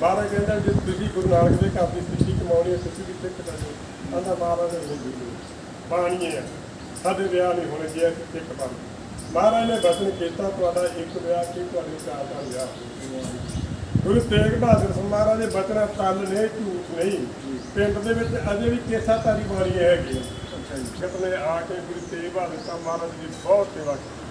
ਮਹਾਰਾਜ ਕਹਿੰਦਾ ਜੇ ਤੁਸੀਂ ਗੁਰੂ ਨਾਨਕ ਦੇ ਘਰ ਦੀ ਸਿੱਖੀ ਕਮਾਉਣੀ ਹੈ ਤੁਸੀਂ ਸਿੱਖ ਜਾਓ ਕਹਿੰਦਾ ਮਹਾਰਾਜ ਨੇ ਨਹੀਂ। ਦਿੱਤੀ ਬਾਣੀ ਹੈ। ਸਾਡੇ ਵਿਆਹ ਨਹੀਂ ਹੋਣੇ ਜੇ ਅਸੀਂ ਸਿੱਖ ਬਣ ਮਹਾਰਾਜ ਨੇ ਬਚਨ ਕੀਤਾ ਤੁਹਾਡਾ ਇੱਕ ਵਿਆਹ ਕੀ ਤੁਹਾਡੇ ਚਾਰ ਦਾ ਵਿਆਹ। ਗੁਰੂ ਤੇਗ ਬਹਾਦਰ ਸਿੰਘ ਮਹਾਰਾਜ ਦੇ ਬਚਨ ਤਲ ਨੇ ਝੂਠ ਨਹੀਂ। ਪਿੰਡ ਦੇ ਵਿੱਚ ਅਜੇ ਵੀ ਕੇਸਾ ਤਾਰੀ ਬਾਣੀਆਂ ਹੈਗੀਆਂ ਸੰਗਤ ਨੇ ਆ ਕੇ ਗੁਰੂ ਤੇਗ ਬਹਾਦਰ ਸਾਹਿਬ ਮਹਾਰਾਜ ਦੀ ਬਹੁਤ ਸੇਵਾ ਕੀਤੀ।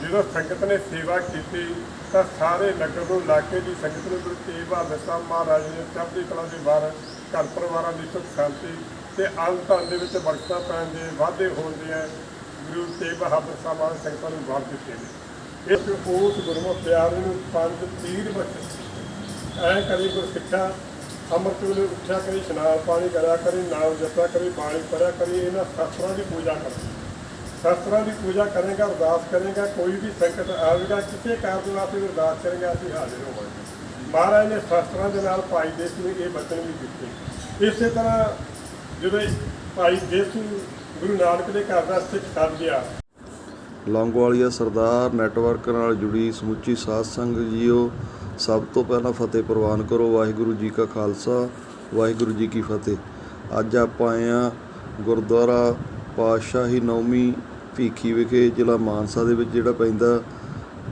ਜਦੋਂ ਸੰਗਤ ਨੇ ਸੇਵਾ ਕੀਤੀ ਤਾਂ ਸਾਰੇ ਨਗਰ ਨੂੰ ਇਲਾਕੇ ਦੀ ਸੰਗਤ ਨੂੰ ਗੁਰੂ ਤੇਗ ਬਹਾਦਰ ਸਾਹਿਬ ਮਹਾਰਾਜ ਨੇ ਚੜ੍ਹਦੀ ਕਲਾ ਦੇ ਬਾਹਰ ਘਰ ਪਰਿਵਾਰਾਂ ਦੀ ਸੁਖ ਸ਼ਾਂਤੀ ਤੇ ਅੰਨ ਦੇ ਵਿੱਚ ਬਰਕਤਾਂ ਪੈਣ ਦੇ ਵਾਧੇ ਹੋਣ ਦੇ ਗੁਰੂ ਤੇਗ ਬਹਾਦਰ ਸਾਹਿਬ ਮਹਾਰਾਜ ਸੰਗਤਾਂ ਨੂੰ ਵਰ ਦਿੱਤੇ ਨੇ। ਇਸ ਉਸ ਗੁਰਮੁਖ ਪਿਆਰ ਨੂੰ ਪੰਜ ਤੀਰ ਬਖਸ਼ ਐ ਕਰੀ ਗੁਰ ਸਿੱਖਿਆ ਅੰਮ੍ਰਿਤ ਵੇਲੇ ਉੱਠਿਆ ਕਰੀ, ਇਸ਼ਨਾਨ ਪਾਣੀ ਕਰਿਆ ਕਰੀ, ਨਾਮ ਜਪਿਆ ਕਰੀ, ਬਾਣੀ ਪੜਿਆ ਕਰੀ, ਇਹਨਾਂ ਸ਼ਾਸਤਰਾਂ ਦੀ ਪੂਜਾ ਕਰ ਸ਼ਾਸਤਰਾਂ ਦੀ ਪੂਜਾ ਕਰੇਗਾ, ਅਰਦਾਸ ਕਰੇਗਾ, ਕੋਈ ਵੀ ਸੰਕਟ ਆਵੇਗਾ, ਕਿਸੇ ਕਾਰਨ ਵਾਸਤੇ ਵੀ ਅਰਦਾਸ ਕਰੇਗਾ, ਅਸੀਂ ਹਾਜ਼ਰ ਹੋਵਾਂਗੇ। ਮਹਾਰਾਜ ਨੇ ਸ਼ਾਸਤਰਾਂ ਦੇ ਨਾਲ ਭਾਈ ਦੇਸ ਨੂੰ ਇਹ ਬਚਨ ਵੀ ਦਿੱਤੇ। ਇਸੇ ਤਰ੍ਹਾਂ ਜਦੋਂ ਭਾਈ ਦੇਸੂ ਗੁਰੂ ਨਾਨਕ ਦੇ ਘਰ ਦਾ ਸਿੱਖ ਸੱਜ ਲੌਂਗੋਵਾਲੀਆ ਸਰਦਾਰ ਨੈਟਵਰਕ ਨਾਲ ਜੁੜੀ ਸਮੁੱਚੀ ਸਾਧ ਸੰਗਤ ਜੀਓ, ਸਭ ਤੋਂ ਪਹਿਲਾਂ ਫਤਿਹ ਪ੍ਰਵਾਨ ਕਰੋ, ਵਾਹਿਗੁਰੂ ਜੀ ਕਾ ਖਾਲਸਾ, ਵਾਹਿਗੁਰੂ ਜੀ ਕੀ ਫਤਿਹ। ਅੱਜ ਆਪਾਂ ਆਏ ਆ ਗੁਰਦੁਆਰਾ ਪਾਤਸ਼ਾਹੀ ਨੌਮੀ ਭੀਖੀ ਵਿਖੇ ਜ਼ਿਲ੍ਹਾ ਮਾਨਸਾ ਦੇ ਵਿੱਚ ਜਿਹੜਾ ਪੈਂਦਾ,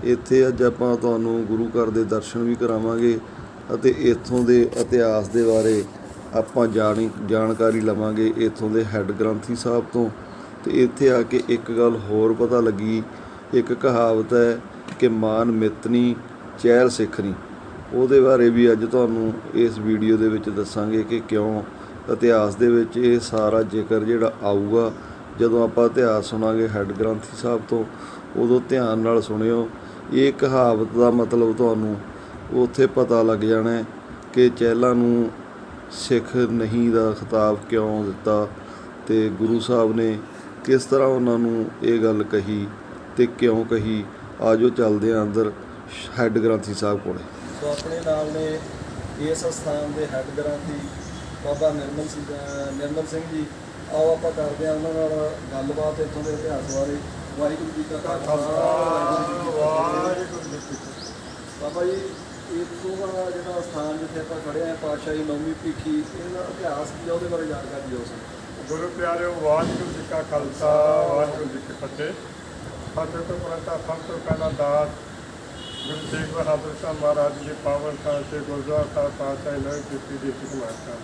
ਇੱਥੇ ਅੱਜ ਆਪਾਂ ਤੁਹਾਨੂੰ ਗੁਰੂ ਘਰ ਦੇ ਦਰਸ਼ਨ ਵੀ ਕਰਾਵਾਂਗੇ ਅਤੇ ਇੱਥੋਂ ਦੇ ਇਤਿਹਾਸ ਦੇ ਬਾਰੇ ਆਪਾਂ ਜਾਣੀ, ਜਾਣਕਾਰੀ ਲਵਾਂਗੇ ਇੱਥੋਂ ਦੇ ਹੈੱਡ ਗ੍ਰੰਥੀ ਸਾਹਿਬ ਤੋਂ। ਤੇ ਇੱਥੇ ਆ ਕੇ ਇੱਕ ਗੱਲ ਹੋਰ ਪਤਾ ਲੱਗੀ, ਇੱਕ ਕਹਾਵਤ ਹੈ ਕਿ ਮਾਨ ਮਿਤਨੀ, ਚਹਿਲ ਸਿੱਖਣੀ ਉਹਦੇ ਬਾਰੇ ਵੀ ਅੱਜ ਤੁਹਾਨੂੰ ਇਸ ਵੀਡੀਓ ਦੇ ਵਿੱਚ ਦੱਸਾਂਗੇ ਕਿ ਕਿਉਂ ਇਤਿਹਾਸ ਦੇ ਵਿੱਚ ਇਹ ਸਾਰਾ ਜ਼ਿਕਰ ਜਿਹੜਾ ਆਊਗਾ ਜਦੋਂ ਆਪਾਂ ਇਤਿਹਾਸ ਸੁਣਾਂਗੇ ਹੈੱਡ ਗ੍ਰੰਥੀ ਸਾਹਿਬ ਤੋਂ, ਉਦੋਂ ਧਿਆਨ ਨਾਲ ਸੁਣਿਓ। ਇਹ ਕਹਾਵਤ ਦਾ ਮਤਲਬ ਤੁਹਾਨੂੰ ਉੱਥੇ ਪਤਾ ਲੱਗ ਜਾਣਾ ਕਿ ਚਹਿਲਾਂ ਨੂੰ ਸਿੱਖ ਨਹੀਂ ਦਾ ਖਿਤਾਬ ਕਿਉਂ ਦਿੱਤਾ ਤੇ ਗੁਰੂ ਸਾਹਿਬ ਨੇ ਕਿਸ ਤਰ੍ਹਾਂ ਉਹਨਾਂ ਨੂੰ ਇਹ ਗੱਲ ਕਹੀ ਤੇ ਕਿਉਂ ਕਹੀ। ਆਜੋ ਚੱਲਦੇ ਆਂ ਅੰਦਰ ਹੈੱਡ ਗ੍ਰੰਥੀ ਸਾਹਿਬ ਕੋਲੇ। ਸੋ ਆਪਣੇ ਨਾਲ ਨੇ ਇਸ ਸਥਾਨ ਦੇ ਹੈੱਡ ਗ੍ਰੰਥੀ ਬਾਬਾ ਨਿਰਮਲ ਸਿੰਘ ਨਿਰਮਲ ਸਿੰਘ ਜੀ ਆਓ ਆਪਾਂ ਕਰਦੇ ਹਾਂ ਉਹਨਾਂ ਨਾਲ ਗੱਲਬਾਤ ਇੱਥੋਂ ਦੇ ਇਤਿਹਾਸ ਬਾਰੇ। ਵਾਹਿਗੁਰੂ ਜੀ ਕਾ ਖਾਲਸਾ, ਵਾਹਿਗੁਰੂ ਜੀ ਕੀ ਫਤਿਹ। ਬਾਬਾ ਜੀ ਇੱਥੋਂ ਦਾ ਜਿਹੜਾ ਸਥਾਨ ਜਿੱਥੇ ਆਪਾਂ ਖੜੇ ਆ ਪਾਤਸ਼ਾਹੀ ਨੌਵੀਂ ਭੀਖੀ, ਇਹਦਾ ਇਤਿਹਾਸ ਕੀ ਆ? ਉਹਦੇ ਬਾਰੇ ਜਾਣਕਾਰੀ ਦਿਓ ਸਾਨੂੰ ਗੁਰੂ ਪਿਆਰਿਓ, ਵਾਹਿਗੁਰੂ ਜੀ ਕਾ ਖਾਲਸਾ, ਵਾਹਿਗੁਰੂ ਜੀ ਕੀ ਫਤਿਹ। ਫਤਿਹ ਤੋਂ ਪ੍ਰਤਾ ਸਭ ਤੋਂ ਪਹਿਲਾਂ ਦਾਸ ਗੁਰੂ ਤੇਗ ਬਹਾਦਰ ਸਾਹਿਬ ਮਹਾਰਾਜ ਜੀ ਪਾਵਨ ਸਥਾਨ ਤੇ ਗੁਰਦੁਆਰਾ ਸਾਹਿਬ ਪਾਤਸ਼ਾਹੀ ਨਵੀਂ ਕੀਤੀ ਦੀ ਸਿਖਮਾਇਤ ਕਰ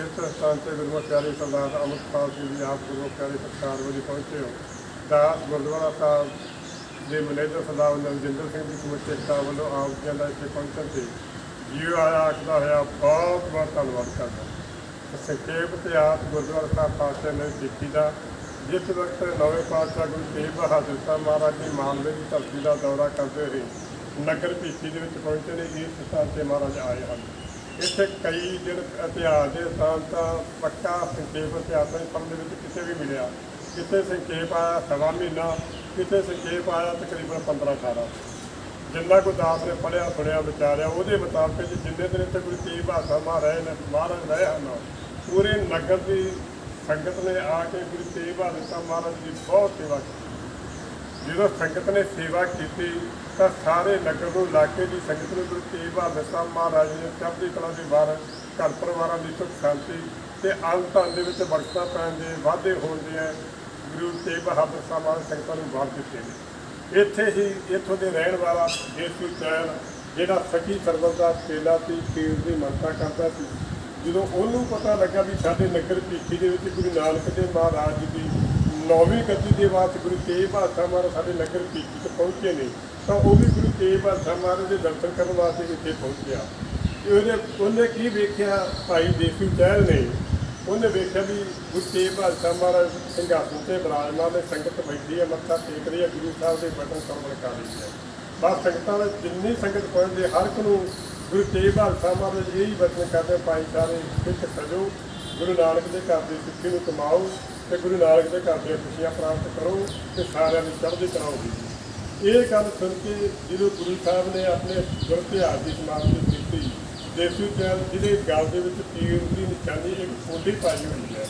ਜਿਸ ਸਥਾਨ ਤੇ ਗੁਰੂ ਪਿਆਰੇ ਸਰਦਾਰ ਅਮਰਪਾਲ ਸਿੰਘ ਜੀ ਆਪ ਗੁਰੂ ਪਿਆਰੇ ਸਰਕਾਰ ਵਜੇ ਪਹੁੰਚੇ ਹੋ ਦਾਸ ਗੁਰਦੁਆਰਾ ਸਾਹਿਬ ਦੇ ਮੈਨੇਜਰ ਸਰਦਾਰ ਨਵਜਿੰਦਰ ਸਿੰਘ ਜੀ ਸਮੁੱਚੇ ਸਟਾਫ ਵੱਲੋਂ ਆਪ ਜੀ ਦਾ ਇੱਥੇ ਪਹੁੰਚਣ ਤੇ ਜੀਓ ਆਇਆ ਆਖਦਾ ਹੋਇਆ, ਬਹੁਤ ਬਹੁਤ ਧੰਨਵਾਦ ਕਰਦਾ। ਸੰਖੇਪ ਇਤਿਹਾਸ ਗੁਰਦੁਆਰਾ ਸਾਹਿਬ ਪਾਤਸ਼ਾਹ ਨੇ ਸਿੱਖੀ ਦਾ, ਜਿਸ ਵਕਤ ਨਵੇਂ ਪਾਤਸ਼ਾਹ ਗੁਰੂ ਤੇਗ ਬਹਾਦਰ ਸਾਹਿਬ ਮਹਾਰਾਜ ਜੀ ਮਾਲਵੇ ਦੀ ਧਰਤੀ ਦਾ ਦੌਰਾ ਕਰਦੇ ਹੋਏ ਨਗਰ ਭੀਖੀ ਦੇ ਵਿੱਚ ਪਹੁੰਚੇ ਨੇ, ਇਸ ਸਥਾਨ ਤੇ ਮਹਾਰਾਜ ਆਏ ਹਨ। ਇੱਥੇ ਕਈ ਜਿਹੜੇ ਇਤਿਹਾਸ ਦੇ ਸਥਾਨ ਤਾਂ ਪੱਕਾ ਸੰਖੇਪ ਇਤਿਹਾਸ ਨਹੀਂ ਪੜ੍ਹਨ ਦੇ ਵਿੱਚ ਕਿਤੇ ਵੀ ਮਿਲਿਆ। ਕਿਤੇ ਸੰਖੇਪ ਆਇਆ ਸਵਾ ਮਹੀਨਾ ਕਿਤੇ ਸੰਖੇਪ ਆਇਆ ਤਕਰੀਬਨ 15 18 ਜਿੰਨਾ ਕੋ ਦਾਸ ਨੇ ਪੜਿਆ ਸੁਣਿਆ, ਵਿਚਾਰਿਆ, ਉਹਦੇ ਮੁਤਾਬਕ ਜੀ ਜਿੰਨੇ ਦਿਨ ਇੱਥੇ ਗੁਰੂ ਤੇਗ ਬਹਾਦਰ ਸਾਹਿਬ ਮਹਾਰਾਜ ਨੇ ਮਹਾਰਾਜ ਰਹੇ ਹਨ, ਪੂਰੇ ਨਗਰ ਦੀ ਸੰਗਤ ਨੇ ਆ ਕੇ ਗੁਰੂ ਤੇਗ ਬਹਾਦਰ ਸਾਹਿਬ ਮਹਾਰਾਜ ਦੀ ਬਹੁਤ ਸੇਵਾ ਕੀਤੀ। ਜਦੋਂ ਸੰਗਤ ਨੇ ਸੇਵਾ ਕੀਤੀ, ਤਾਂ ਸਾਰੇ ਨਗਰ ਨੂੰ, ਇਲਾਕੇ ਦੀ ਸੰਗਤ ਨੂੰ ਗੁਰੂ ਤੇਗ ਬਹਾਦਰ ਸਾਹਿਬ ਮਹਾਰਾਜ ਨੇ ਚੜ੍ਹਦੀ ਕਲਾ ਦੇ ਬਾਹਰ ਘਰ ਪਰਿਵਾਰਾਂ ਦੀ ਸੁਖ ਸ਼ਾਂਤੀ ਤੇ ਅੰਨ ਧਨ ਦੇ ਵਿੱਚ ਬਰਕਤਾਂ ਪੈਣ ਦੇ ਵਾਧੇ ਹੋਣ ਦੇ ਗੁਰੂ ਤੇਗ ਬਹਾਦਰ ਸਾਹਿਬ ਮਹਾਰਾਜ ਸੰਗਤਾਂ ਨੂੰ ਵਾਰ ਦਿੱਤੇ ਨੇ। ਇੱਥੇ ਹੀ ਇੱਥੋਂ ਦੇ ਰਹਿਣ ਵਾਲਾ ਦੇਸੂ ਚੈਨ, ਜਿਹੜਾ ਸਖੀ ਸਰਬਤ ਦਾ ਚੇਲਾ ਸੀ, ਪੀਰ ਦੀ ਮੰਨਤਾ ਕਰਦਾ ਸੀ, ਜਦੋਂ ਉਹਨੂੰ ਪਤਾ ਲੱਗਾ ਵੀ ਸਾਡੇ ਨਗਰ ਭੀਖੀ ਦੇ ਵਿੱਚ ਗੁਰੂ ਨਾਨਕ ਦੇਵ ਮਹਾਰਾਜ ਜੀ ਦੀ ਨੌਵੀਂ ਗੱਦੀ ਦੇ ਵਾਸਤੇ ਗੁਰੂ ਤੇਗ ਬਹਾਦਰ ਮਹਾਰਾਜ ਸਾਡੇ ਲੰਗਰ ਭੀਖੀ 'ਚ ਪਹੁੰਚੇ ਨੇ, ਤਾਂ ਉਹ ਵੀ ਗੁਰੂ ਤੇਗ ਬਹਾਦਰ ਮਹਾਰਾਜ ਦੇ ਦਰਸ਼ਨ ਕਰਨ ਵਾਸਤੇ ਇੱਥੇ ਪਹੁੰਚਿਆ। ਤੇ ਉਹਨੇ ਉਹਨੇ ਕੀ ਵੇਖਿਆ ਭਾਈ ਦੇਸੂ ਚਹਿਲ ਨੇ? ਉਹਨੇ ਵੇਖਿਆ ਵੀ ਗੁਰੂ ਤੇਗ ਬਹਾਦਰ ਸਾਹਿਬ ਮਹਾਰਾਜ ਸਿੰਘਾਸਨ ਤੇ ਬਿਰਾਜਮਾਨ ਦੇ ਸੰਗਤ ਬੈਠੀ ਹੈ, ਮੱਥਾ ਟੇਕ ਰਹੀ ਹੈ, ਗੁਰੂ ਸਾਹਿਬ ਦੇ ਬਟਨ ਸਰਵਣ ਕਰ ਰਹੀ ਹੈ। ਬਸ ਸੰਗਤਾਂ ਦੇ ਜਿੰਨੀ ਸੰਗਤ ਪਹੁੰਚਦੇ, ਹਰ ਇੱਕ ਨੂੰ ਗੁਰੂ ਤੇਗ ਬਹਾਦਰ ਮਹਾਰਾਜ ਇਹੀ ਬਚਨ ਕਰਦੇ ਭਾਈ ਸਾਰੇ ਸਿੱਖ ਸਜੋ, ਗੁਰੂ ਨਾਨਕ ਦੇ ਘਰ ਦੀ ਸਿੱਖੀ ਨੂੰ ਕਮਾਓ। ਤੇ ਗੁਰੂ ਨਾਨਕ ਦੇ ਘਰ ਦੀਆਂ ਖੁਸ਼ੀਆਂ ਪ੍ਰਾਪਤ ਕਰੋ ਤੇ ਸਾਰਿਆਂ ਨੂੰ ਚੜ੍ਹਦੀ ਕਰਾਓਗੀ ਇਹ ਗੱਲ ਸੁਣ ਕੇ ਜਦੋਂ ਗੁਰੂ ਸਾਹਿਬ ਨੇ ਆਪਣੇ ਗੁਰ ਇਤਿਹਾਸ ਦੀ ਸਮਾਪਤੀ ਕੀਤੀ, ਦੇਸੀ ਚੈਨ ਜਿਹਦੇ ਗਲ ਦੇ ਵਿੱਚ ਤੀਰ ਦੀ ਨਿਸ਼ਾਨੀ ਇੱਕ ਫੋਡੀ ਪਾਈ ਹੋਈ ਹੈ,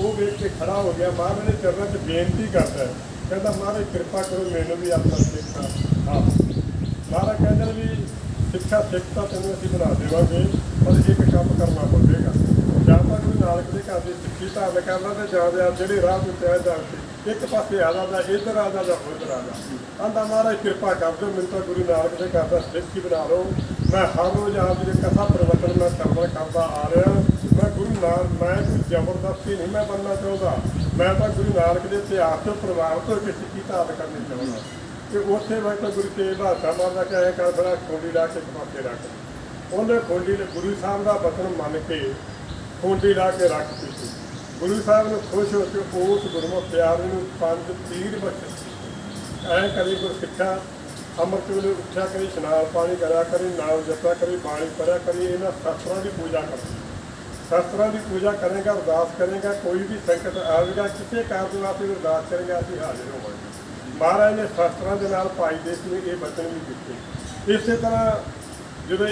ਉਹ ਵੇਖ ਕੇ ਖੜਾ ਹੋ ਗਿਆ। ਮਹਾਰਾਜ ਦੇ ਚਰਨਾਂ 'ਚ ਬੇਨਤੀ ਕਰਦਾ ਕਹਿੰਦਾ, ਮਹਾਰਾਜ, ਕਿਰਪਾ ਕਰੋ, ਮੈਨੂੰ ਵੀ ਆਪਣਾ ਸਿੱਖਾ ਹਾਂ ਮਹਾਰਾਜ ਕਹਿੰਦੇ ਨੇ ਵੀ ਸਿੱਖਿਆ ਸਿੱਖ ਤਾਂ ਤੈਨੂੰ ਅਸੀਂ ਬਣਾ ਦੇਵਾਂਗੇ ਪਰ ਇੱਕ ਕੰਮ ਕਰਨਾ ਪਵੇਗਾ ਜਾਂ ਤਾਂ ਦੇ ਘਰ ਦੀ ਸਿੱਖੀ ਧਾਰਨ ਕਰਨਾ ਤੇ ਜਾਂ ਜਿਹੜੇ ਰਾਹ ਨੂੰ ਤੈਅ ਜਾ ਇੱਕ ਪਾਸੇ ਆ ਜਾਂਦਾ, ਇੱਧਰ ਆ ਜਾਂਦਾ, ਉੱਧਰ ਆ ਜਾਂਦਾ। ਆਂਦਾ ਮਹਾਰਾਜ, ਕਿਰਪਾ ਕਰ ਦਿਓ, ਮੈਨੂੰ ਤਾਂ ਗੁਰੂ ਨਾਨਕ ਦੇ ਘਰ ਦਾ ਸਿੱਖ ਬਣਾ ਲਓ। ਮੈਂ ਹਰ ਰੋਜ਼ ਆਪ ਜੀ ਦੇ ਕਥਾ ਪ੍ਰਵਚਨ ਮੈਂ ਸਰਵਣ ਕਰਦਾ ਆ ਰਿਹਾ। ਮੈਂ ਗੁਰੂ ਨਾਨਕ, ਮੈਂ ਕੋਈ ਜ਼ਬਰਦਸਤੀ ਨਹੀਂ ਮੈਂ ਬਣਨਾ ਚਾਹੁੰਦਾ। ਮੈਂ ਤਾਂ ਗੁਰੂ ਨਾਨਕ ਦੇ ਇਤਿਹਾਸ ਤੋਂ ਪ੍ਰਭਾਵਿਤ ਹੋ ਕੇ ਸਿੱਖੀ ਧਾਰਨ ਕਰਨੀ ਚਾਹੁੰਦਾ। ਕਿ ਉਸੇ ਵਕਤ ਗੁਰੂ ਤੇਗ ਬਹਾਦਰ ਮਾਰਦਾ ਕਿ ਐਂ ਕਰ, ਬੜਾ ਖੋਡੀ ਲਾ ਕੇ ਇੱਕ ਰੱਖ। ਉਹਨੇ ਖੋਡੀ ਨੇ ਗੁਰੂ ਸਾਹਿਬ ਦਾ ਬਚਨ ਮੰਨ ਕੇ ਖੋਡੀ ਲਾ ਕੇ ਰੱਖ ਦਿੱਤੀ। ਗੁਰੂ ਸਾਹਿਬ ਨੂੰ ਖੁਸ਼ ਹੋ ਕੇ ਉਸ ਗੁਰਮੁਖ ਪਿਆਰੇ ਨੂੰ ਪੰਜ ਤੀਰ ਬਖਸ਼ੇ। ਐਂ ਕਰੀ ਗੁਰ ਸਿੱਖਾ, ਅੰਮ੍ਰਿਤ ਵੇਲੇ ਉੱਠਿਆ ਕਰੀ, ਇਸ਼ਨਾਨ ਪਾਣੀ ਕਰਿਆ ਕਰੀ, ਨਾਮ ਜਪਿਆ ਕਰੀ, ਬਾਣੀ ਪੜਿਆ ਕਰੀ, ਇਹਨਾਂ ਸ਼ਾਸਤਰਾਂ ਦੀ ਪੂਜਾ ਕਰ ਸ਼ਾਸਤਰਾਂ ਦੀ ਪੂਜਾ ਕਰੇਗਾ, ਅਰਦਾਸ ਕਰੇਗਾ, ਕੋਈ ਵੀ ਸੰਕਟ ਆਵੇਗਾ, ਕਿਸੇ ਕਾਰਨ ਵਾਸਤੇ ਅਰਦਾਸ ਕਰੇਗਾ, ਅਸੀਂ ਹਾਜ਼ਰ ਹੋਵਾਂਗੇ। ਮਹਾਰਾਜ ਨੇ ਸ਼ਾਸਤਰਾਂ ਦੇ ਨਾਲ ਭਾਈ ਦੇਸ ਨੇ ਇਹ ਬਚਨ ਵੀ ਦਿੱਤੇ। ਇਸੇ ਤਰ੍ਹਾਂ ਜਦੋਂ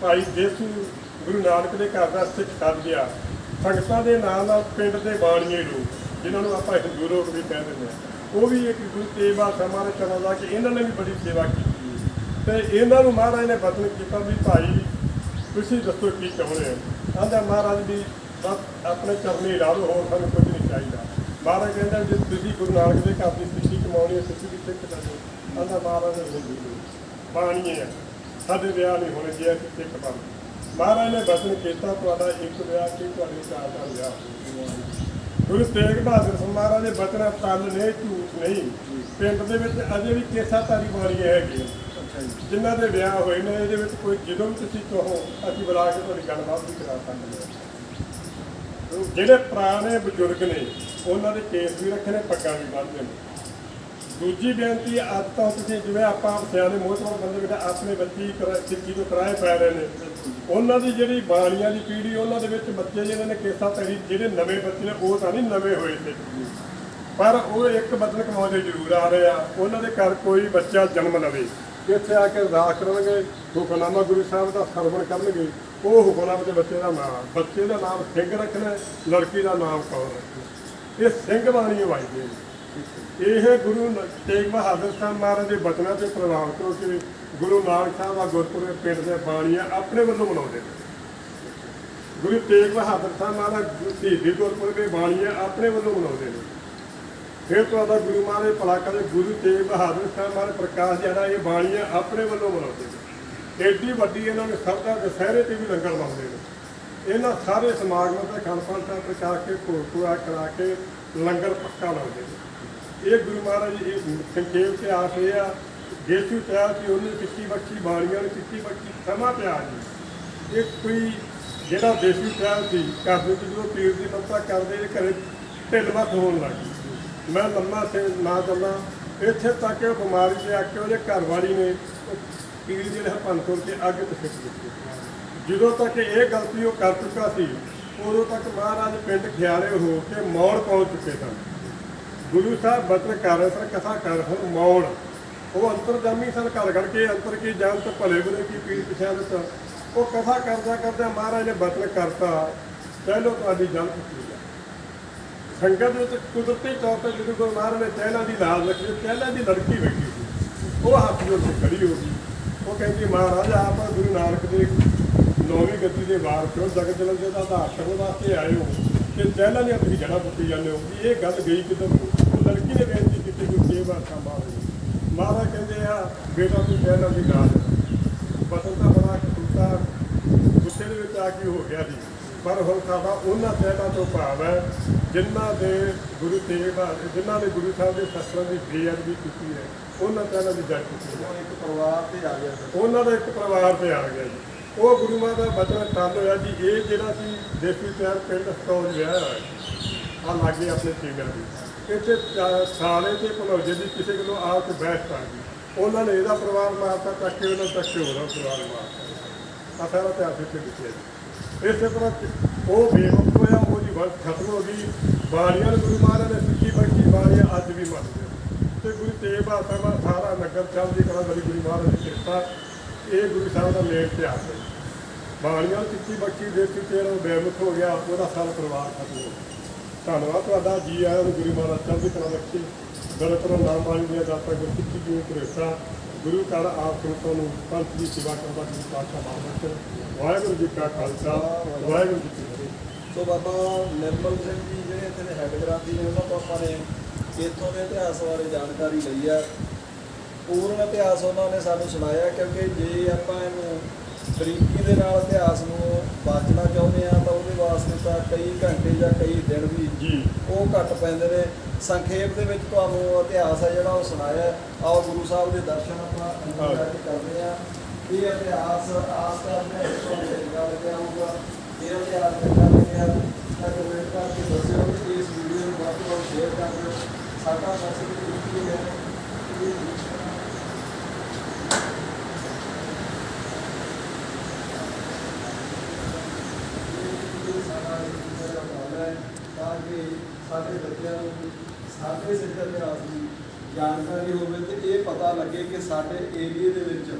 ਭਾਈ ਦੇਸੂ ਗੁਰੂ ਨਾਨਕ ਦੇ ਘਰ ਦਾ ਸਿੱਖ ਸੱਜ ਗਿਆ ਸੰਗਤਾਂ ਦੇ ਨਾਲ ਨਾਲ ਪਿੰਡ ਦੇ ਬਾਣੀਏ ਲੋਕ, ਜਿਨ੍ਹਾਂ ਨੂੰ ਆਪਾਂ ਹਿੰਦੂ ਲੋਕ ਵੀ ਕਹਿ ਦਿੰਦੇ ਆ ਉਹ ਵੀ ਇੱਕ ਗੁਰੂ ਤੇਗ ਬਹਾਦਰ ਮਹਾਰਾਜ ਚਾਹੁੰਦਾ ਕਿ ਇਹਨਾਂ ਨੇ ਵੀ ਬੜੀ ਸੇਵਾ ਕੀਤੀ ਤੇ ਇਹਨਾਂ ਨੂੰ ਮਹਾਰਾਜ ਨੇ ਬਚਨ ਕੀਤਾ ਵੀ ਭਾਈ, ਤੁਸੀਂ ਦੱਸੋ ਕੀ ਚਾਹੁੰਦੇ ਹੋ? ਆਂਦਾ ਮਹਾਰਾਜ ਵੀ ਬਸ ਆਪਣੇ ਚਰਨੀ ਲਾ ਲਓ, ਹੋਰ ਸਾਨੂੰ ਕੁਝ ਨਹੀਂ ਚਾਹੀਦਾ। ਮਹਾਰਾਜ ਕਹਿੰਦਾ ਜੇ ਤੁਸੀਂ ਗੁਰੂ ਨਾਨਕ ਦੇ ਘਰ ਦੀ ਸਿੱਖੀ ਕਮਾਉਣੀ ਹੈ ਤੁਸੀਂ ਵੀ ਸਿੱਖ ਕਰੋ ਆਂਦਾ ਮਹਾਰਾਜ ਨੇ ਹਿੰਦੂ ਲੋਕ ਬਾਣੀਏ ਆ। ਸਾਡੇ ਵਿਆਹ ਨਹੀਂ ਹੋਣੇ, ਜੇ ਅਸੀਂ ਸਿੱਖ ਬਣ ਮਹਾਰਾਜ ਨੇ ਬਚਨ ਕੀਤਾ, ਤੁਹਾਡਾ ਇੱਕ ਵਿਆਹ ਕੀ ਤੁਹਾਡੇ ਚਾਰ ਦਾ ਵਿਆਹ ਹੋਊਗਾ। ਗੁਰੂ ਤੇਗ ਬਹਾਦਰ ਸਿੰਘ ਮਹਾਰਾਜ ਦੇ ਬਚਨ ਤਨ ਨੇ, ਝੂਠ ਨਹੀਂ। ਪਿੰਡ ਦੇ ਵਿੱਚ ਅਜੇ ਵੀ ਕੇਸਾ ਤਾਰੀ ਬਾਣੀਆਂ ਹੈਗੀਆਂ। ਅੱਛਾ ਜਿਨ੍ਹਾਂ ਦੇ ਵਿਆਹ ਹੋਏ ਨੇ, ਇਹਦੇ ਵਿੱਚ ਕੋਈ ਜਦੋਂ ਵੀ ਤੁਸੀਂ ਕਹੋ, ਅਸੀਂ ਬੁਲਾ ਕੇ ਤੁਹਾਡੀ ਗੱਲਬਾਤ ਵੀ ਕਰਾ ਸਕਦੇ ਹਾਂ ਜਿਹੜੇ ਪੁਰਾਣੇ ਬਜ਼ੁਰਗ ਨੇ, ਉਹਨਾਂ ਦੇ ਕੇਸ ਵੀ ਰੱਖੇ ਨੇ, ਪੱਗਾਂ ਵੀ ਬੰਨ੍ਹਦੇ ਨੇ। ਦੂਜੀ ਬੇਨਤੀ ਅੱਜ ਤਾਂ ਤੁਸੀਂ ਜਿਵੇਂ ਆਪਾਂ ਸਿਆਣੇ ਮੋਹਤਵਾਰ ਬੰਦੇ ਬੇਟਾ ਆਪਣੇ ਬੱਚੀ ਕਰਾ- ਸਿੱਖੀ ਤੋਂ ਕਰਾਏ ਪੈ ਰਹੇ ਨੇ। ਉਹਨਾਂ ਦੀ ਜਿਹੜੀ ਬਾਣੀਆਂ ਦੀ ਪੀੜ੍ਹੀ, ਉਹਨਾਂ ਦੇ ਵਿੱਚ ਬੱਚੇ ਜਿਹੜੇ ਨੇ ਕੇਸਾਂ ਤੇਰੀ ਜਿਹੜੇ ਨਵੇਂ ਬੱਚੇ ਨੇ, ਉਹ ਤਾਂ ਨਹੀਂ ਨਵੇਂ ਹੋਏ ਤੇ ਪਰ ਉਹ ਇੱਕ ਬਦਨ ਕਮਾਉਂਦੇ ਜ਼ਰੂਰ ਆ ਰਹੇ ਆ। ਉਹਨਾਂ ਦੇ ਘਰ ਕੋਈ ਬੱਚਾ ਜਨਮ ਲਵੇ। ਇੱਥੇ ਆ ਕੇ ਅਰਦਾਸ ਕਰਨਗੇ, ਹੁਕਮਨਾਮਾ ਗੁਰੂ ਸਾਹਿਬ ਦਾ ਸਰਵਣ ਕਰਨਗੇ। ਉਹ ਹੁਕਮਨਾਮੇ ਦੇ ਬੱਚੇ ਦਾ ਨਾਮ, ਬੱਚੇ ਦਾ ਨਾਮ ਸਿੰਘ ਰੱਖਣਾ, ਲੜਕੀ ਦਾ ਨਾਮ ਕੌਰ ਰੱਖਣਾ। ਇਹ ਸਿੰਘ ਬਾਣੀ ਵਾਈਦੇ ਨੇ। ਇਹ ਗੁਰੂ ਨ- ਤੇਗ ਬਹਾਦਰ ਸਾਹਿਬ ਮਹਾਰਾਜ ਦੇ ਬਚਨਾਂ ਤੇ ਪ੍ਰਭਾਵਿਤ ਹੋ ਕੇ ਗੁਰੂ ਨਾਨਕ ਸਾਹਿਬ ਦਾ ਗੁਰਪੁਰਬ ਪਿੰਡ ਦੇ ਬਾਣੀਆਂ ਆਪਣੇ ਵੱਲੋਂ ਮਨਾਉਂਦੇ ਨੇ। ਗੁਰੂ ਤੇਗ ਬਹਾਦਰ ਸਾਹਿਬ ਮਹਾਰਾਜ ਗੁਰੂ ਸ਼ਹੀਦੀ ਗੁਰਪੁਰਬ ਦੇ ਬਾਣੀਆਂ ਆਪਣੇ ਵੱਲੋਂ ਮਨਾਉਂਦੇ ਨੇ। ਫਿਰ ਤੁਹਾਡਾ ਗੁਰੂ ਮਹਾਰਾਜ ਭਲਾ ਕਰੇ ਗੁਰੂ ਤੇਗ ਬਹਾਦਰ ਸਾਹਿਬ ਮਹਾਰਾਜ ਪ੍ਰਕਾਸ਼ ਜਿਹੜਾ ਇਹ ਬਾਣੀਆਂ ਆਪਣੇ ਵੱਲੋਂ ਮਨਾਉਂਦੇ ਨੇ। ਏਡੀ ਵੱਡੀ ਇਹਨਾਂ ਨੇ ਸਭ ਦਾ ਦਸ਼ਹਿਰੇ ਤੇ ਵੀ ਲੰਗਰ ਲਾਉਂਦੇ ਨੇ। ਇਹਨਾਂ ਸਾਰੇ ਸਮਾਗਮਾਂ ਤੇ ਖੰਡਪਾਲ ਸਾਹਿਬ ਪ੍ਰਚਾਰ ਕੇ ਭੋਗ ਪੂਰਾ ਕਰਾ ਕੇ ਲੰਗਰ ਪੱਕਾ ਲਾਉਂਦੇ ਨੇ। ਇਹ ਗੁਰੂ ਮਹਾਰਾਜ ਇਹ ਸੰਖੇਪ ਤੇ ਆਸ ਇਹ ਆ ਜੇਸੂ ਕਿਹਾ ਕਿ ਉਹਨੇ ਸਿੱਖੀ ਬਖਸ਼ੀ ਬਾਣੀਆਂ ਨੂੰ ਸਿੱਖੀ ਬਖਸ਼ੀ ਸਮਾਂ ਪਿਆ ਜੀ। ਇਹ ਕੋਈ ਜਿਹੜਾ ਦੇਸੀ ਪਿਆਰ ਸੀ, ਘਰ ਦੇ ਵਿੱਚ ਜਦੋਂ ਪੀਰ ਦੀ ਮੱਤਾ ਕਰਦੇ, ਇਹ ਘਰੇ ਢਿੱਲ ਮੱਤ ਹੋਣ ਲੱਗੀ ਮੈਂ ਲੰਮਾ ਸੇ ਨਾ ਚੱਲਾਂ ਇੱਥੇ ਤੱਕ ਉਹ ਬਿਮਾਰੀ ਤੇ ਆ ਕੇ ਉਹਦੇ ਘਰ ਵਾਲੀ ਨੇ ਉਹ ਪੀਰ ਜਿਹੜੇ ਹੱਥਾਂ ਤੋੜ ਅੱਗ ਤੇ ਸਿੱਟ ਦਿੱਤੀ। ਜਦੋਂ ਤੱਕ ਇਹ ਗਲਤੀ ਉਹ ਕਰ ਚੁੱਕਾ ਸੀ, ਉਦੋਂ ਤੱਕ ਮਹਾਰਾਜ ਪਿੰਡ ਖਿਆਲੇ ਹੋ ਕੇ ਮੌੜ ਪਹੁੰਚ ਚੁੱਕੇ ਸਨ। ਗੁਰੂ ਸਾਹਿਬ ਬਚਨ ਕਰ ਰਹੇ ਸਨ, ਕਥਾ ਕਰ ਹੁਣ ਮੌੜ। ਉਹ ਅੰਤਰਜਾਮੀ ਸਨ, ਘਰ ਘੜ ਕੇ ਅੰਤਰ ਕੀ ਜਾਨ ਤੇ ਭਲੇ ਬੁਰੇ ਕੀ ਪੀਰ ਪਛਾਣਤ ਉਹ ਕਥਾ ਕਰਦਾ ਕਰਦਾ ਮਹਾਰਾਜ ਨੇ ਬਚਨ ਕਰਤਾ, ਪਹਿਲੋ ਤੁਹਾਡੀ ਜਲ ਕੀਤੀ ਸੰਗਤ ਵਿੱਚ ਕੁਦਰਤੀ ਤੌਰ ਤੇ ਜਦੋਂ ਗੁਰੂ ਮਹਾਰਾਜ ਨੇ ਚਹਿਲਾਂ ਦੀ ਲਾਜ ਰੱਖੀ ਚਹਿਲਾਂ ਦੀ ਲੜਕੀ ਬੈਠੀ ਸੀ। ਉਹ ਹੱਥ ਜੋੜ ਕੇ ਖੜੀ ਹੋ ਗਈ। ਉਹ ਕਹਿੰਦੀ, ਮਹਾਰਾਜ, ਆਪ ਗੁਰੂ ਨਾਨਕ ਦੇ ਨੌਵੀਂ ਗੱਦੀ ਦੇ ਵਾਰ ਚੋਂ ਜਗਤ ਜਨਮ ਦੇ ਦਾ ਆਧਾਰ ਕਰਨ ਵਾਸਤੇ ਆਏ ਹੋ। ਤੇ ਚਹਿਲਾਂ ਦੀਆਂ ਤੁਸੀਂ ਜੜਾ ਪੁੱਤੀ ਜਾਂਦੇ ਹੋ। ਇਹ ਗੱਲ ਗਈ ਕਿੱਧਰ ਨੂੰ ਲੜਕੀ ਨੇ ਬੇਨਤੀ ਕੀਤੀ ਕਿ ਜੇ ਵਾਰ ਕੰਮਾ ਮਹਾਰਾਜ ਕਹਿੰਦੇ ਆ ਬੇਟਾ ਤੂੰ ਚਹਿਲਾਂ ਦੀ ਗਾਲ ਬਦਲ ਤਾਂ ਬੜਾ ਕੁੱਤਾ ਗੁੱਸੇ ਦੇ ਵਿੱਚ ਆ ਕੇ ਹੋ ਗਿਆ ਸੀ ਪਰ ਹੁਣ ਸਾਡਾ ਉਹਨਾਂ ਚਹਿਲਾਂ ਤੋਂ ਭਾਵ ਹੈ ਜਿਨ੍ਹਾਂ ਦੇ ਗੁਰੂ ਤੇਗ ਬਹਾਦਰ ਜਿਨ੍ਹਾਂ ਨੇ ਗੁਰੂ ਸਾਹਿਬ ਦੇ ਸ਼ਸਤਰਾਂ ਦੀ ਬੇਅਦਬੀ ਕੀਤੀ ਹੈ ਉਹਨਾਂ ਚਹਿਲਾਂ ਦੀ ਜੜ ਕੀਤੀ ਹੈ। ਇੱਕ ਪਰਿਵਾਰ ਤੇ ਆ ਗਿਆ। ਉਹਨਾਂ ਦਾ ਇੱਕ ਪਰਿਵਾਰ ਤੇ ਆ ਗਿਆ ਜੀ। ਉਹ ਗੁਰੂ ਮਾਂ ਦਾ ਬਚਨ ਟੱਲ ਹੋਇਆ ਜੀ। ਇਹ ਜਿਹੜਾ ਸੀ ਦੇਸੀ ਪਿਆਰ ਪਿੰਡ ਸਤੌਜ ਵਿਆਹ ਆ ਲਾਗੇ ਆਪਣੇ ਚੀਗਰ ਦੀ। ਇੱਥੇ ਚਾ- ਸਾਲੇ ਤੇ ਭਲੌਜੇ ਦੀ ਕਿਸੇ ਕੋਲੋਂ ਆਪ ਕੇ ਬੈਠ ਪਾ ਗਈ। ਉਹਨਾਂ ਨੇ ਇਹਦਾ ਪਰਿਵਾਰ ਮਾਰਤਾ ਚੱਕ ਕਿ ਉਹਨਾਂ ਤੱਕ ਕੇ ਉਹਦਾ ਪਰਿਵਾਰ ਮਾਰਤਾ। ਆ ਸਾਰਾ ਇਤਿਹਾਸ ਇੱਥੇ ਲਿਖਿਆ ਜੀ। ਇਸੇ ਤਰ੍ਹਾਂ ਉਹ ਬੇਵਕਤ ਹੋਇਆ, ਉਹਦੀ ਵੰਸ਼ ਖਤਮ ਹੋ ਗਈ। ਬਾਣੀਆਂ ਨੂੰ ਗੁਰੂ ਮਹਾਰਾਜ ਨੇ ਸਿੱਖੀ ਬਖਸ਼ੀ, ਬਾਣੀਆਂ ਅੱਜ ਵੀ ਮੰਨਦੇ ਨੇ। ਤੇ ਗੁਰੂ ਤੇਗ ਬਹਾਦਰ ਸਾਹਿਬ ਦਾ ਸਾਰਾ ਨਗਰ ਚੜ੍ਹਦੀ ਕਲਾ ਵਾਲੀ ਗੁਰੂ ਮਹਾਰਾਜ ਦੀ ਕਿਰਪਾ, ਇਹ ਗੁਰੂ ਸਾਹਿਬ ਦਾ ਮੇਲ ਇਤਿਹਾਸ ਹੈ। ਬਾਣੀਆਂ ਨੂੰ ਸਿੱਖੀ ਬਖਸ਼ੀ ਦੇਸੀ ਤੇਰਾ ਬੇਮੁਖ ਹੋ ਗਿਆ, ਉਹਦਾ ਸਾਰਾ ਪਰਿਵਾਰ ਖਤਮ ਹੋ ਗਿਆ। ਧੰਨਵਾਦ ਤੁਹਾਡਾ। ਜੀ ਆਇਆਂ ਨੂੰ ਗੁਰੂ ਮਹਾਰਾਜ ਚੜ੍ਹਦੀ ਕਲਾ ਬਖਸ਼ੀ ਗਲਤ ਨਾਮ ਬਾਣੀ ਦੀਆਂ ਦਾਤਾਂ ਗੁਰਸਿੱਖੀ ਜੀ ਨੂੰ ਪ੍ਰੇਸਾ ਗੁਰੂ ਘਰ ਆਪ ਸੰਗਤਾਂ ਨੂੰ ਪੰਥ ਦੀ ਸੇਵਾ ਕਰਨ ਦਾ ਪਾਤਸ਼ਾਹ ਮਾਰਗਦਰਸ਼ਨ ਵਾਹਿਗੁਰੂ ਜੀ ਕਾ ਖਾਲਸਾ, ਵਾਹਿਗੁਰੂ ਜੀ ਕੀ ਫਤਿਹ। ਸੋ ਬਾਬਾ ਨਿਰਮਲ ਸਿੰਘ ਜੀ ਜਿਹੜੇ ਇੱਥੇ ਦੇ ਹੈੱਡ ਗ੍ਰਾਂਥੀ ਨੇ, ਉਹਨਾਂ ਤੋਂ ਆਪਾਂ ਨੇ ਇੱਥੋਂ ਦੇ ਇਤਿਹਾਸ ਬਾਰੇ ਜਾਣਕਾਰੀ ਲਈ ਆ ਪੂਰਨ ਇਤਿਹਾਸ ਉਹਨਾਂ ਨੇ ਸਾਨੂੰ ਸੁਣਾਇਆ, ਕਿਉਂਕਿ ਜੇ ਆਪਾਂ ਇਹਨੂੰ ਬਰੀਕੀ ਦੇ ਨਾਲ ਇਤਿਹਾਸ ਨੂੰ ਬਾਚਣਾ ਚਾਹੁੰਦੇ ਆ ਤਾਂ ਉਹਦੇ ਵਾਸਤੇ ਤਾਂ ਕਈ ਘੰਟੇ ਜਾਂ ਕਈ ਦਿਨ ਵੀ ਜੀ। ਉਹ ਘੱਟ ਪੈਂਦੇ ਨੇ। ਸੰਖੇਪ ਦੇ ਵਿੱਚ ਤੁਹਾਨੂੰ ਇਤਿਹਾਸ ਹੈ ਜਿਹੜਾ ਉਹ ਸੁਣਾਇਆ। ਆਓ ਗੁਰੂ ਸਾਹਿਬ ਦੇ ਦਰਸ਼ਨ ਆਪਾਂ ਅੰਦਰ ਜਾ ਕੇ ਕਰਦੇ ਆ ਇਹ ਇਤਿਹਾਸ ਆਸ ਕਰਦੇ ਹਾਂ ਤੁਹਾਨੂੰ ਚੰਗਾ ਲੱਗਿਆ ਹੋਊਗਾ ਇਹ ਇਤਿਹਾਸ ਚੰਗਾ ਲੱਗਿਆ? ਤਾਂ ਕਮੈਂਟ ਕਰਕੇ ਦੱਸਿਓ ਕਿ ਇਸ ਵੀਡੀਓ ਨੂੰ ਵੱਧ ਤੋਂ ਵੱਧ ਸ਼ੇਅਰ ਕਰ ਦਿਓ। ਸਾਡਾ ਮੈਸੇਜ ਇਹ ਹੈ ਕਿ ਇਹ ਸਾਡਾ ਇੱਕ ਜਿਹੜਾ ਭਾਵਨਾ ਹੈ ਤਾਂ ਕਿ ਸਾਡੇ ਬੱਚਿਆਂ ਨੂੰ ਸਾਡੇ ਸਿੱਖ ਇਤਿਹਾਸ ਦੀ ਜਾਣਕਾਰੀ ਹੋਵੇ ਤੇ ਇਹ ਪਤਾ ਲੱਗੇ ਕਿ ਸਾਡੇ ਏਰੀਏ ਦੇ ਵਿੱਚ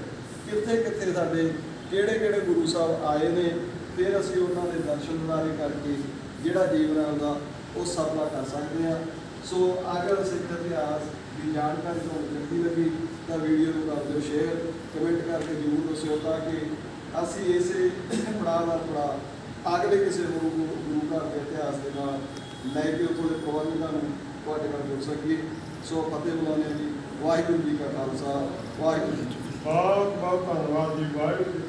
ਕਿੱਥੇ ਕਿੱਥੇ ਸਾਡੇ ਕਿਹੜੇ ਕਿਹੜੇ ਗੁਰੂ ਸਾਹਿਬ ਆਏ ਨੇ, ਫਿਰ ਅਸੀਂ ਉਹਨਾਂ ਦੇ ਦਰਸ਼ਨ ਦਿਦਾਰੇ ਕਰਕੇ ਜਿਹੜਾ ਜੀਵਨ ਹੈ ਉਹਦਾ, ਉਹ ਸਫਲਾ ਕਰ ਸਕਦੇ ਹਾਂ। ਸੋ ਅਗਰ ਸਿੱਖ ਇਤਿਹਾਸ ਦੀ ਜਾਣਕਾਰੀ ਤੁਹਾਨੂੰ ਚੰਗੀ ਲੱਗੀ ਤਾਂ ਵੀਡੀਓ ਨੂੰ ਕਰ ਦਿਓ ਸ਼ੇਅਰ ਕਮੈਂਟ ਕਰਕੇ ਜ਼ਰੂਰ ਦੱਸਿਓ ਤਾਂ ਕਿ ਅਸੀਂ ਇਸੇ ਪੜਾਅ ਨਾਲ ਪੜਾਅ ਅਗਲੇ ਕਿਸੇ ਹੋਰ ਗੁਰੂ ਗੁਰੂ ਘਰ ਦੇ ਇਤਿਹਾਸ ਦੇ ਨਾਲ ਲੈ ਕੇ ਉੱਥੋਂ ਦੇ ਪ੍ਰਬੰਧਕਾਂ ਨੂੰ ਤੁਹਾਡੇ ਨਾਲ ਜੁੜ ਸਕੀਏ। ਸੋ ਫਤਿਹ ਬੁਲਾਉਂਦੇ ਹਾਂ ਜੀ। ਵਾਹਿਗੁਰੂ ਜੀ ਕਾ ਖਾਲਸਾ, ਵਾਹਿਗੁਰੂ ਜੀ ਬਹੁਤ ਬਹੁਤ ਧੰਨਵਾਦ ਜੀ, ਵਾਹਿਗੁਰੂ ਜੀ